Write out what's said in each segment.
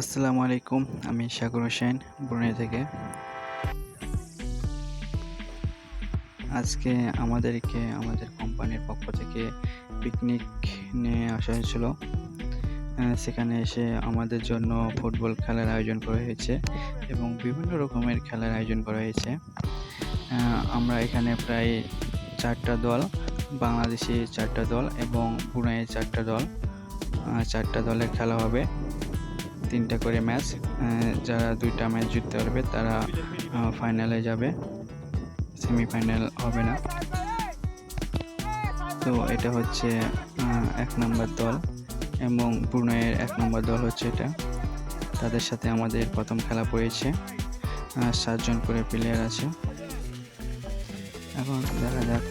আসসালামু আলাইকুম, আমি সাগর হোসেন ব্রুনেই থেকে। আজকে আমাদেরকে, আমাদের কোম্পানির পক্ষ থেকে পিকনিক নিয়ে আসা হয়েছিল। সেখানে এসে আমাদের জন্য ফুটবল খেলার আয়োজন করা হয়েছে এবং বিভিন্ন রকমের খেলার আয়োজন করা হয়েছে। আমরা এখানে প্রায় চারটা দল, বাংলাদেশি চারটা দল এবং ব্রুনাইয়ের চারটা দল। চারটা দলের খেলা হবে। তিনটা করে ম্যাচ যারা দুইটা ম্যাচ জিততে পারবে তারা ফাইনালে যাবে। সেমিফাইনাল হবে না। তো এটা হচ্ছে এক নম্বর দল এবং ব্রুনাইয়ের এক নম্বর দল হচ্ছে এটা। তাদের সাথে আমাদের প্রথম খেলা পড়েছে সাতজন করে প্লেয়ার আছে। এখন দেখা যাক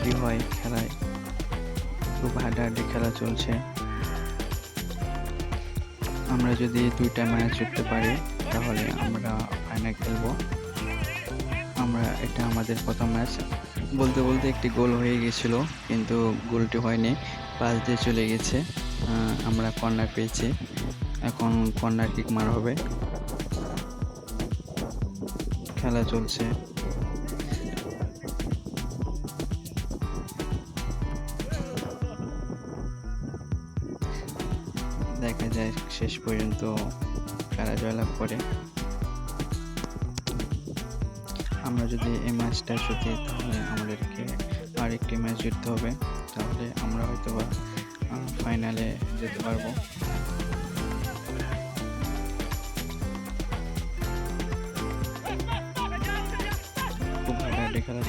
কি হয় খেলায়। খুব হাড্ডাহাড্ডি খেলা চলছে। আমরা যদি দুইটা ম্যাচ জিততে পারি, তাহলে আমরা ফাইনাল খেলব। আমরা এটা আমাদের প্রথম ম্যাচ। বলতে বলতে একটি গোল হয়ে গেছিল, কিন্তু গোলটি হয়নি। পাস দিয়ে চলে গেছে। আমরা কর্নার পেয়েছি। এখন কর্নার কিক মার হবে। খেলা চলছে। দেখা যায় শেষ পর্যন্ত কারা জয়লাভ করে। আমরা যদি এই ম্যাচটা জিতি তাহলে আমাদেরকে আর একটি ম্যাচ জিততে হবে, তাহলে আমরা হয়তো বা ফাইনালে যেতে পারব। খেলা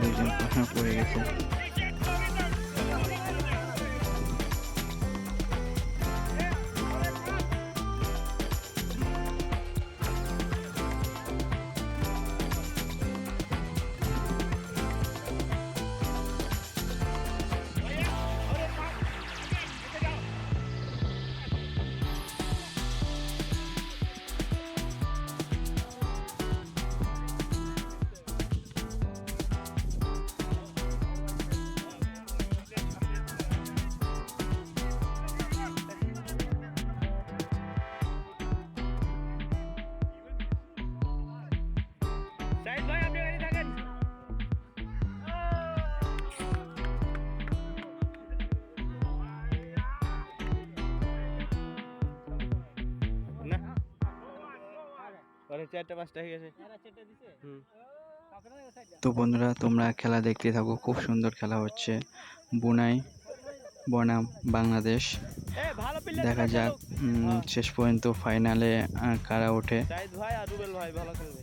দুজন পড়ে গেছে। ওরে চারটা পাঁচটা হয়ে গেছে। হুম। তো বন্ধুরা তোমরা খেলা দেখতে থাকো খুব সুন্দর খেলা হচ্ছে। বুনাই বনাম বাংলাদেশ। দেখা যাক উম, শেষ পর্যন্ত ফাইনালে কারা ওঠে? সাইদ ভাই আর রুবেল ভাই ভালো খেলবে।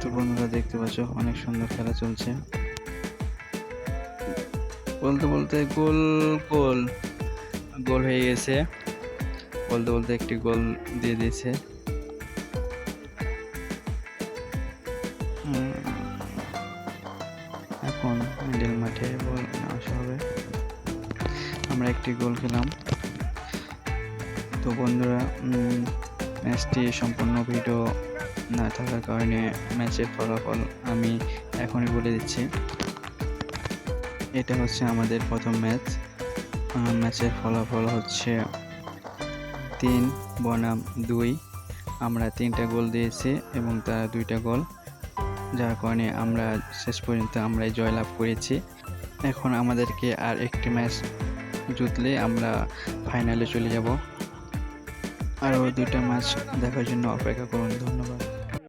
তো বন্ধুরা দেখতে পাচ্ছ অনেক সুন্দর খেলা চলছে। বলতে বলতে গোল গোল। গোল হয়ে গেছে। বলতে বলতে একটি গোল দিয়ে দিয়েছে। এখন মিডল মাঠে বল আসা হবে। আমরা একটি গোল খেলাম। তো বন্ধুরা ম্যাচটি সম্পূর্ণ ভিডিও না থাকার কারণে ম্যাচের ফলাফল আমি এখনই বলে দিচ্ছি। এটা হচ্ছে আমাদের প্রথম ম্যাচ। ম্যাচের ফলাফল হচ্ছে তিন, বনাম দুই। আমরা তিনটা গোল দিয়েছি এবং তারা দুইটা গোল। যার কারণে আমরা শেষ পর্যন্ত আমরাই জয়লাভ করেছি। এখন আমাদেরকে আর একটি ম্যাচ জিতলে আমরা ফাইনালে চলে যাব। আরও দুইটা ম্যাচ দেখার জন্য অপেক্ষা করুন। ধন্যবাদ।